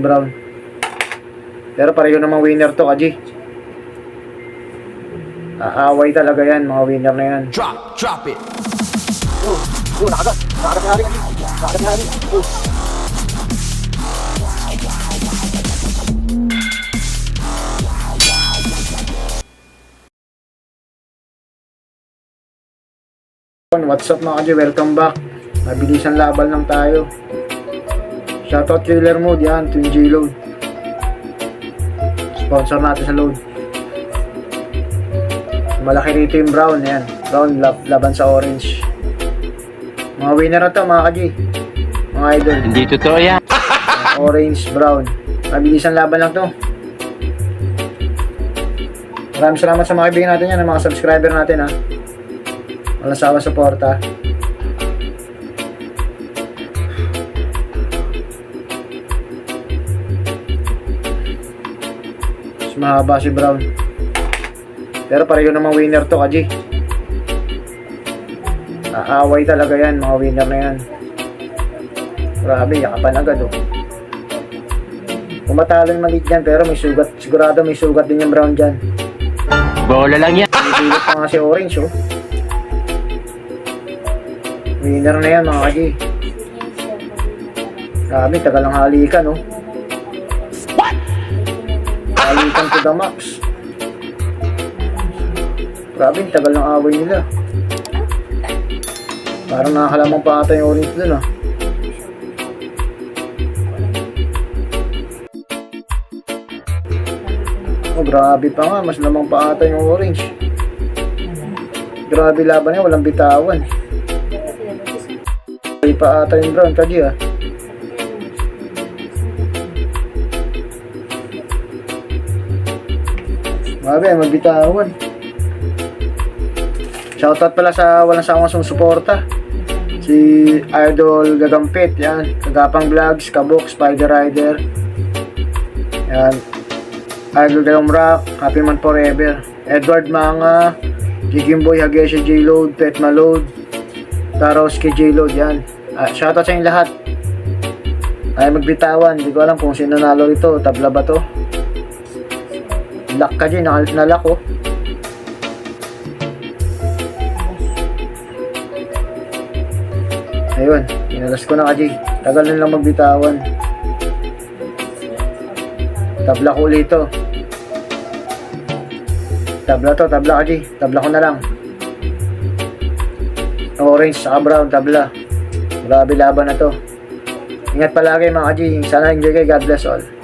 Brown. Pero pareho namang winner to, Kaji. Aaway talaga yan, mga winner na yan. Drop, drop it. Oh, nakagat. Nakagat na rin. Nakagat na rin. Oh. What's up mga Kaji? Welcome back. Mabilisan laban lang tayo. Shoutout Killer Mode, yan. Twin J Load. Sponsor natin sa load. Malaki rito yung brown, yan. Brown lab, laban sa orange. Mga winner na to mga Kaji. Mga idol. Hindi totoo yan. Orange, brown. Mabilisan laban lang to. Maraming salamat sa mga kaibigan natin yan, mga subscriber natin ha. Walang sawa suporta. Mas mahaba si Brown. Pero pareho namang winner to, Kaji. Aaway talaga yan, mga winner na yan. Grabe, yakapan agad oh. Kumatalo yung maliit yan, pero may sugat. Sigurado may sugat din yung Brown dyan. Bola lang yan. Pinipilit pa nga si Orange, oh. Winner na yan, mga kaji. Grabe, tagal ng halikan, oh. Halikan to the max. Grabe, tagal ng away nila. Parang nakakalamang pa ata yung Orange dun, ah. Oh, grabe pa nga. Mas lamang pa ata yung orange. Grabe laban niya. Walang bitawan. Grabe pa ata yung brown. Kaji ah. Grabe, magbitawan. Shoutout pala sa walang sawang sumusuporta. Si Idol Gagampit, yan. Kagapang Vlogs, Kabok, Spider Rider. Yan. Idol Dalong Rock, Happy Man Forever, Edward Manga, Jigimboy Hagesha J Load, Petma Load, Tarowski J Load, yan. Ah, shoutout sa inyo lahat. Ay magbitawan, hindi ko alam kung sino nalo ito, tabla ba to? Lock ka dyan, nakalit na lock oh. Ayun, inalas ko na ka Jay. Tagal na lang magbitawan. Tabla ko ulit ito. Tabla to, tabla ka G. Tabla ko na lang. Orange saka brown, tabla. Grabe laban na to. Ingat palagi mga G. Sana enjoy kayo. God bless all.